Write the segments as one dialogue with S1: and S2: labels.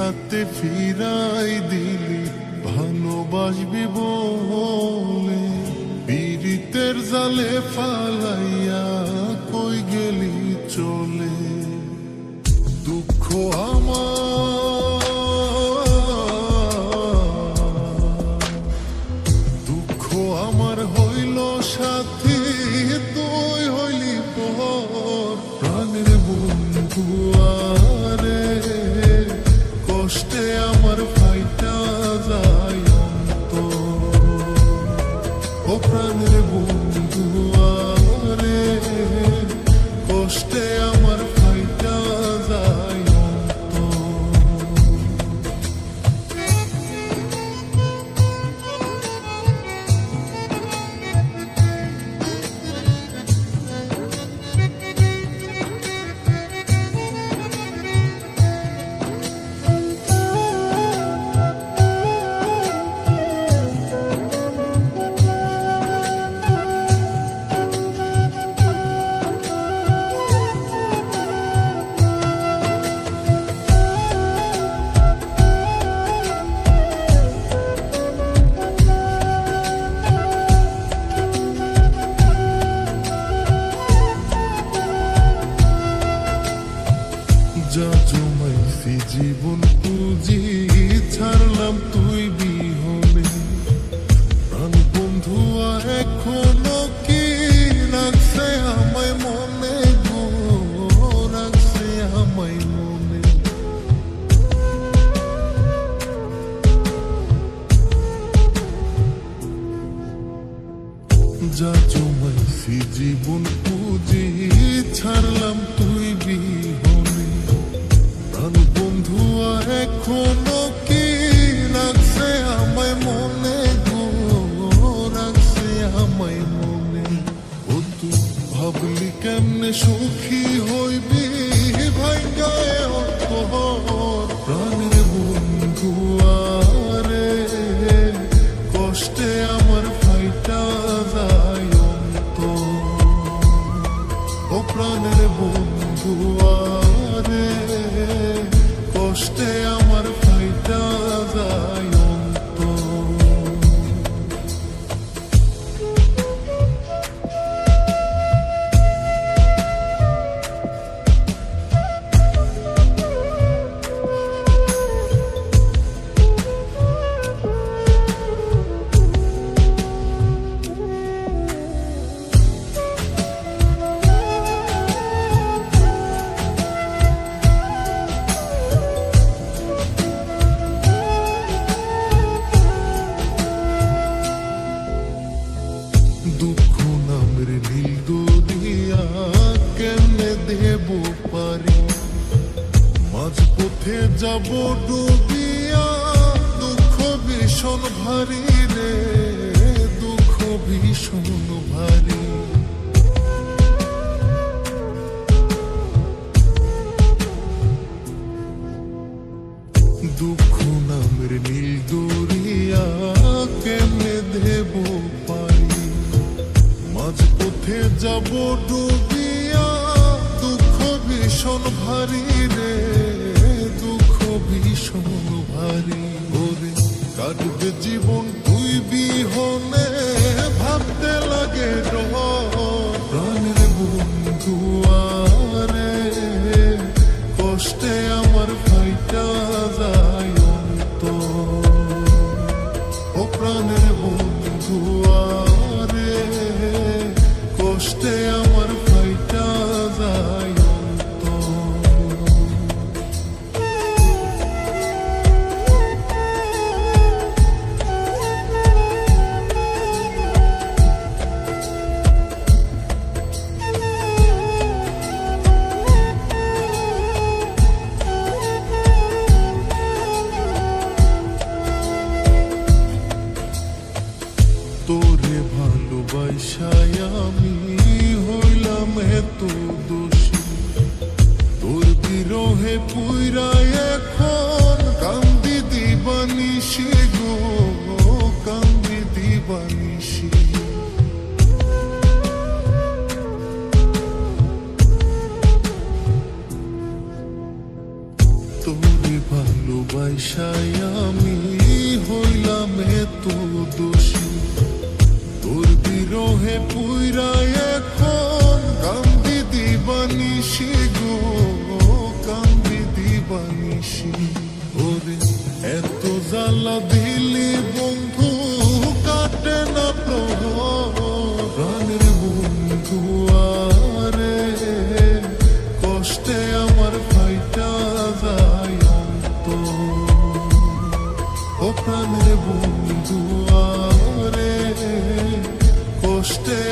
S1: হাতে ফিরাই দিলি, ভালোবাসবি বলে। পীড়িতের জালে ফালাইয়া কই গেলি চলে? দুঃখ আমার দুঃখ আমার হইল সাথী কষ্টে আমার ফাইটা যায় অন্তর। ও প্রাণের বন্ধু আরে কষ্টে আমার যা জমাইছি ছাড়লাম তুই বিহনে। প্রাণ কি আমায় মনে গো? রাখছে আমায় মনে। ও তুই ভাবলি কেমনে সুখী হইবি? ভাই ভারী রে দুঃখ ভীষণ ভারী। দুঃখ নামের নীল দরিয়া কেমনে দেব পারি? মাঝ পথে যাব ডুবিয়া, দুঃখ ভীষণ ভারী রে। কষ্টে আমার ফাইটা যায় বিরহে পুইরায়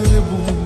S1: небо.